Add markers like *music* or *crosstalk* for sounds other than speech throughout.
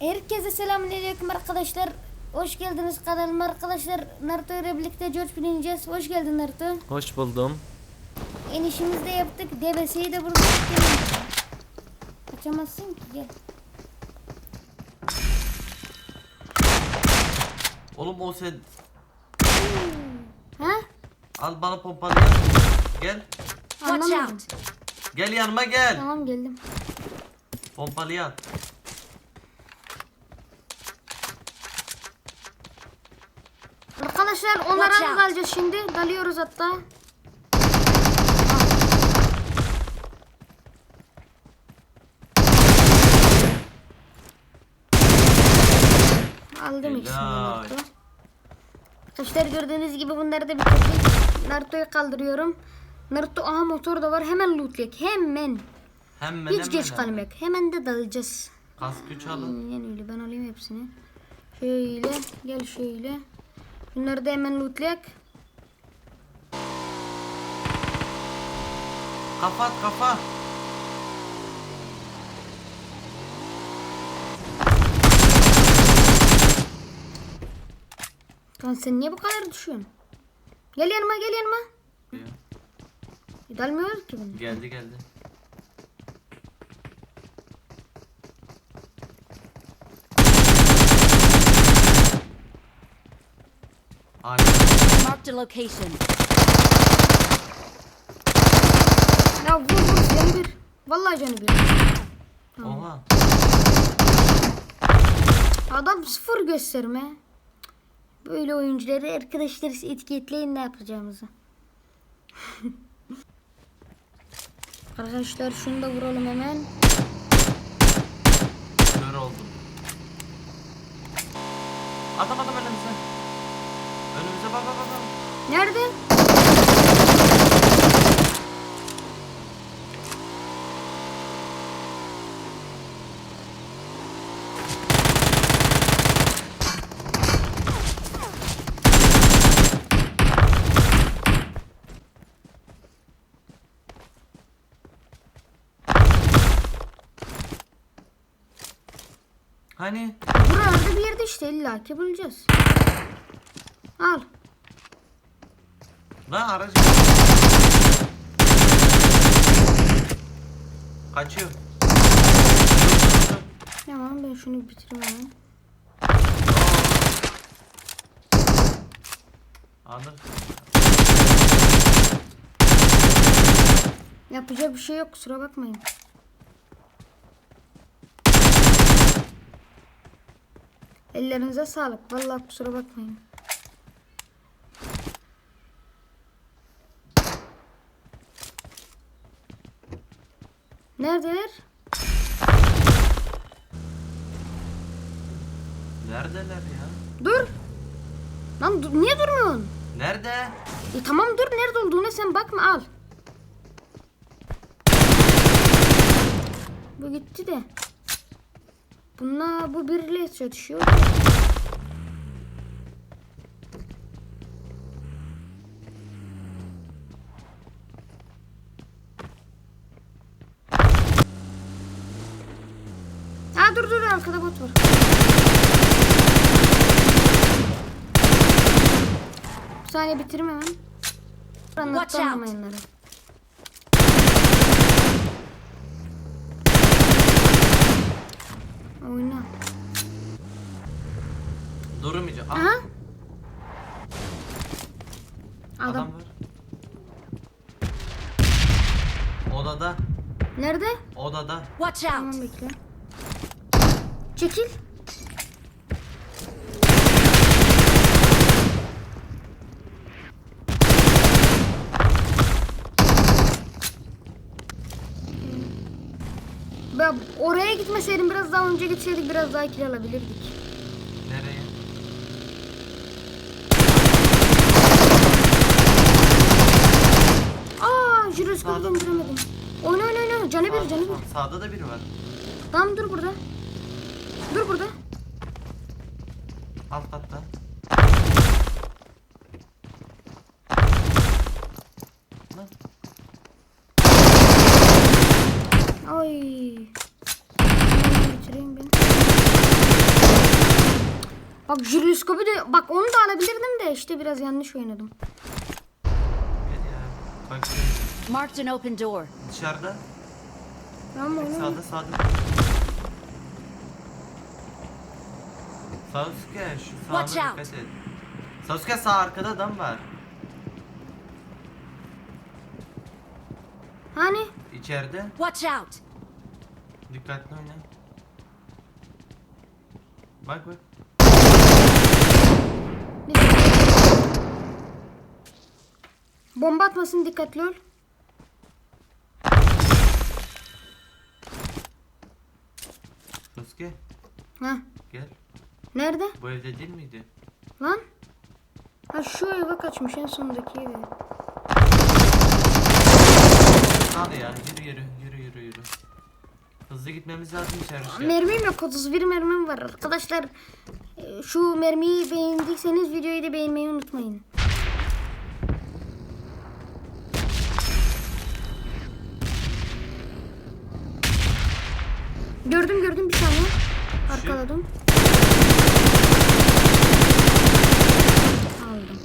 Herkese selamünaleyküm arkadaşlar. Hoş geldiniz kanalıma arkadaşlar. Naruto ile birlikte George bineceğiz. Hoş geldin Naruto. Hoş buldum. Enişimizi de yaptık. Devesiyi de vurduk. Gelin. Kaçamazsın ki gel. Oğlum o sen Ha? al bana pompalayan. Gel. Watch Anlamadım. out! Gel yanıma gel. Tamam geldim. Pompalayan. Arkadaşlar onlara kalacağız şimdi? Dalıyoruz hatta. Aldım ikisini. Naruto. Arkadaşlar gördüğünüz gibi bunları da bitirdik. Naruto'yu kaldırıyorum. Naruto aha motor da var. Hemen lootlayek. Hemen. Hemen Hiç hemen geç hemen. kalmak. Hemen de dalacağız. Kaskı çalın. Aynen öyle. Ben alayım hepsini. Şöyle. Gel şöyle. Bunları da hemen lootlayak. Kafa at kafa. Lan sen niye bu kadar düşüyorsun? Gel yanıma gel yanıma. E, dalmıyoruz ki bunu. Geldi geldi. Aynen. Marked a location. Ya vur vur canı bir. Vallahi canı bir. Oha. Adam sıfır gösterme. Böyle oyuncuları arkadaşlar etiketleyin ne yapacağımızı. *laughs* Arkadaşlar şunu da vuralım hemen. Kör oldum. Adam adam önümüze. Önümüze bak bak bak. Nerede? Hani? Buralarda bir yerde işte illa ki bulacağız. Al. Lan aracı. Kaçıyor. Tamam ben şunu bitireyim hemen. Alır. Yapacak bir şey yok kusura bakmayın. Ellerinize sağlık. Vallahi kusura bakmayın. Neredeler? Neredeler ya? Dur. Lan dur- niye durmuyorsun? Nerede? E tamam dur nerede olduğuna sen bakma al. Bu gitti de. Bununla bu biriyle çatışıyor. Dur dur arkada bot var. Bir saniye bitireyim hemen. Anlattım out. anlamayanları. Oyna. Durmayacağım. Ah, Aha. adam. Adam. var. Odada. Nerede? Odada. Watch out! Tamam bekle. Çekil. Ben oraya gitmeseydim biraz daha önce gitseydik biraz daha kill alabilirdik. Nereye? Aa, Julius Sağda giremedim. Oyna oyna oyna. Canı bir Sağda, canı bir. sağda da biri var. Tamam dur burada. Dur burada. Alt katta. Lan. Ay. Bitireyim ben. Bak jiroskopu da bak onu da alabilirdim de işte biraz yanlış oynadım. Bak Marked an open door. dışarıda. Tamam oğlum. Sağda sağda. Sasuke şu sağına Watch dikkat out. et. Sasuke sağ arkada adam var. Hani? İçeride. Watch out. Dikkatli oyna. Bak bak. Bomba atmasın dikkatli ol. Sasuke Ha. gel. Nerede? Bu evde değil miydi? Lan. Ha şu eve kaçmış en sondaki eve. Hadi ya yürü yürü yürü yürü yürü. Hızlı gitmemiz lazım içeride. Mermim yok 31 mermim var arkadaşlar. e, Şu mermiyi beğendiyseniz videoyu da beğenmeyi unutmayın. Gördüm gördüm bir saniye. Arkaladım. Aldım.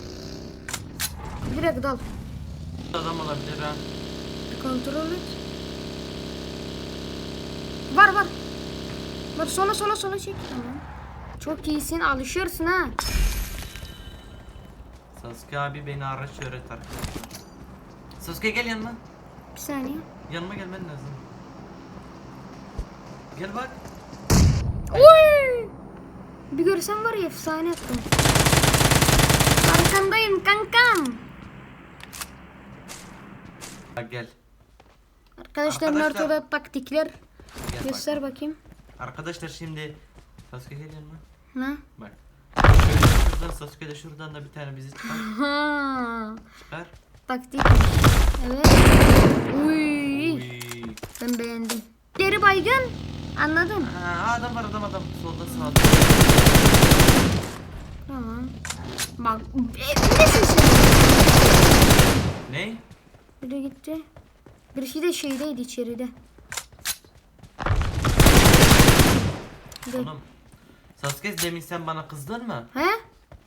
Direkt dal. Adam olabilir ha. Bir kontrol et. Var var. Var sola sola sola çek. Tamam. Çok iyisin alışırsın ha. Sasuke abi beni araç öğret arkadaşlar. Sasuke gel yanıma. Bir saniye. Yanıma gelmen lazım. Gel bak. Oy! Bir görsen var ya efsane attım. Arkandayım kankam. Bak gel. Arkadaşlar, Arkadaşlar. Naruto'da taktikler. Gel Göster bakayım. bak. Arkadaşlar şimdi Sasuke gel yanıma. Ne? Bak. Şöyle şuradan Sasuke de şuradan da bir tane bizi çıkar. Ha, Çıkar. taktikmiş. Evet. Uy. Uy. Ben beğendim. Deri baygın. Anladın? Ha, adam var adam adam. Solda sağda. Tamam. Bak. E, nesin sen? Ne? Biri gitti. Birisi de şeydeydi içeride. Oğlum. Sasuke demin sen bana kızdın mı? He?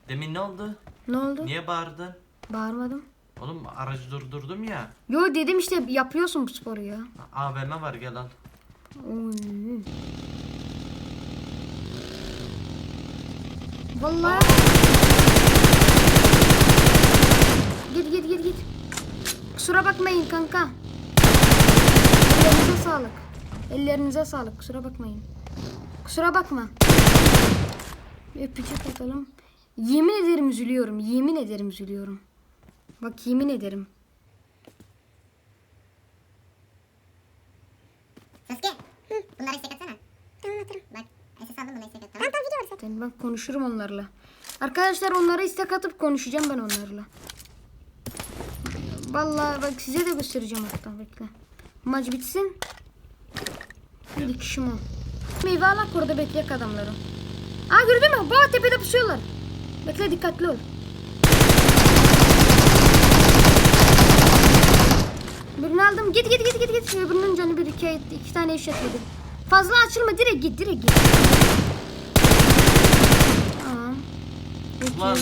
Demin ne oldu? Ne oldu? Niye bağırdın? Bağırmadım. Oğlum aracı durdurdum ya. Yo dedim işte yapıyorsun bu sporu ya. AVM var gel al. Oy. Vallahi git git git. Kusura bakmayın kanka. Ellerinize sağlık. Ellerinize sağlık. Kusura bakmayın. Kusura bakma. Öpücük atalım. Yemin ederim üzülüyorum. Yemin ederim üzülüyorum. Bak yemin ederim. Sasuke. Hı, bunlara istek atsana. Tamam atarım. Bak. SS aldım buna istek at. Tamam tamam video ben konuşurum onlarla. Arkadaşlar onlara istek atıp konuşacağım ben onlarla. Vallahi bak size de göstereceğim hatta bekle. Maç bitsin. Bir kişim o. Meyve alak orada bekleyek adamları. Aa gördün mü? Bak tepede pusuyorlar. Bekle dikkatli ol. Birini aldım. Git git git git git. Öbürünün canı bir iki, iki tane eşit yedi. Fazla açılma direkt git direkt git. Tamam. Peki. Ulan.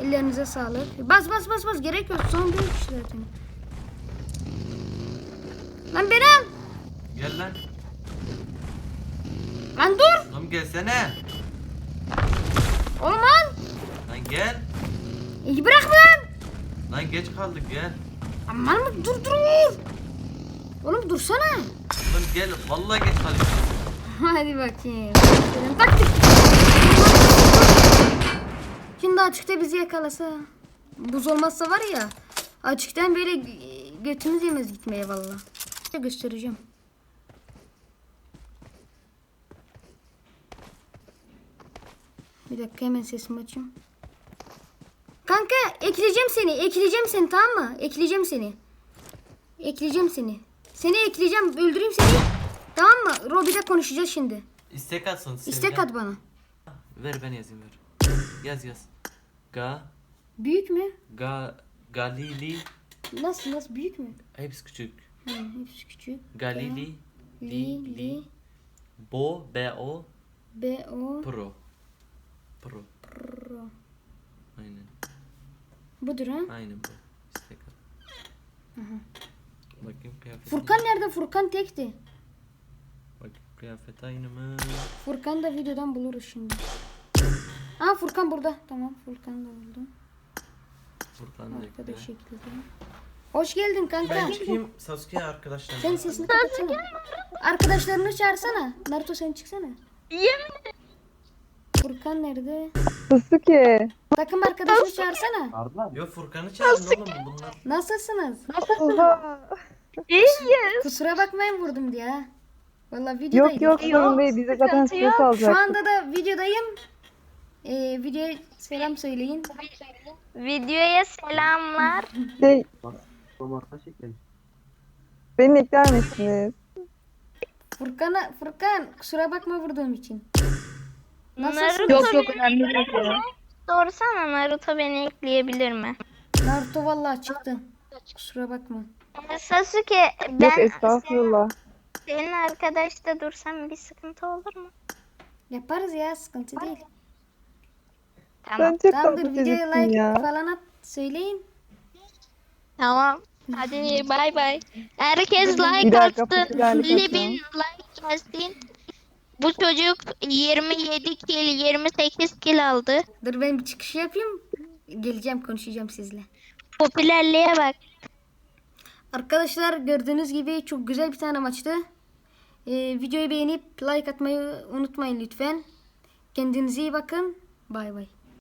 Ellerinize sağlık. Bas bas bas bas gerek yok. Son bir kişi zaten. Lan beni al. Gel lan. Lan dur. Oğlum gelsene. Oğlum al. Lan gel. İyi bırak lan. Lan geç kaldık gel. Aman mı dur dur. Oğlum dursana. Oğlum gel. Vallahi geç kaldık. Hadi bakayım. Senin taktik. Şimdi açıkta bizi yakalasa. Buz olmazsa var ya. Açıktan böyle gö- götümüz yemez gitmeye valla. Göstereceğim. Bir dakika hemen sesimi açayım. Kanka ekleyeceğim seni. Ekleyeceğim seni tamam mı? Ekleyeceğim seni. Ekleyeceğim seni. Seni ekleyeceğim. Öldüreyim seni. Tamam mı? Robi'de konuşacağız şimdi. İstek atsın. İstek at bana. Ver ben yazayım ver. Yaz yaz. Ga. Büyük mü? Ga. Galili. Nasıl nasıl büyük mü? Hepsi küçük. Hı, hepsi küçük. Galili. Li, Li. Li. Bo. B. O. B O Pro. Pro. Pro. Budur ha. Aynen bu. İstek at. Bakayım kıyafet. Furkan nerede? Furkan tekti. Bak kıyafet aynı mı? Furkan da videodan buluruz şimdi. Aa Furkan burada. Tamam Furkan da buldum. Furkan da Arkadaş ekle. ekledim. Hoş geldin kanka. Ben çıkayım Sasuke arkadaşlar. Sen sesini kapatsana. Arkadaşlarını çağırsana. Naruto sen çıksana. Yemin Furkan nerede? Sasuke. Takım arkadaşını çağırsana. Yo Furkan'ı çağırın oğlum bunlar. Nasılsınız? Oha. İyiyiz. Kusura bakmayın vurdum diye ha. Valla Yok videodaydım. yok sorun değil. Bize zaten sıkıntı yok. stres Şu alacak. anda da videodayım. Ee, videoya selam söyleyin. Videoya selamlar. Şey, beni ekler misiniz? Furkan'a Furkan kusura bakma vurduğum için. Nasılsın? Naruto Yok yok önemli değil. Sorsana Naruto beni ekleyebilir mi? Naruto vallahi çıktı. Kusura bakma. Sasuke Yok ben estağfurullah. senin arkadaşta dursam bir sıkıntı olur mu? Yaparız ya sıkıntı değil. Tamam. Sen çok Tamamdır tatlı videoya like ya. falan at söyleyin. Tamam. Hadi bay bay. Herkes Bir like dakika, atsın. atalım. like gelsin. Bu çocuk 27 kill 28 kill aldı. Dur ben bir çıkış yapayım. Geleceğim konuşacağım sizle. Popülerliğe bak. Arkadaşlar gördüğünüz gibi çok güzel bir tane maçtı. Ee, videoyu beğenip like atmayı unutmayın lütfen. Kendinize iyi bakın. Bay bay.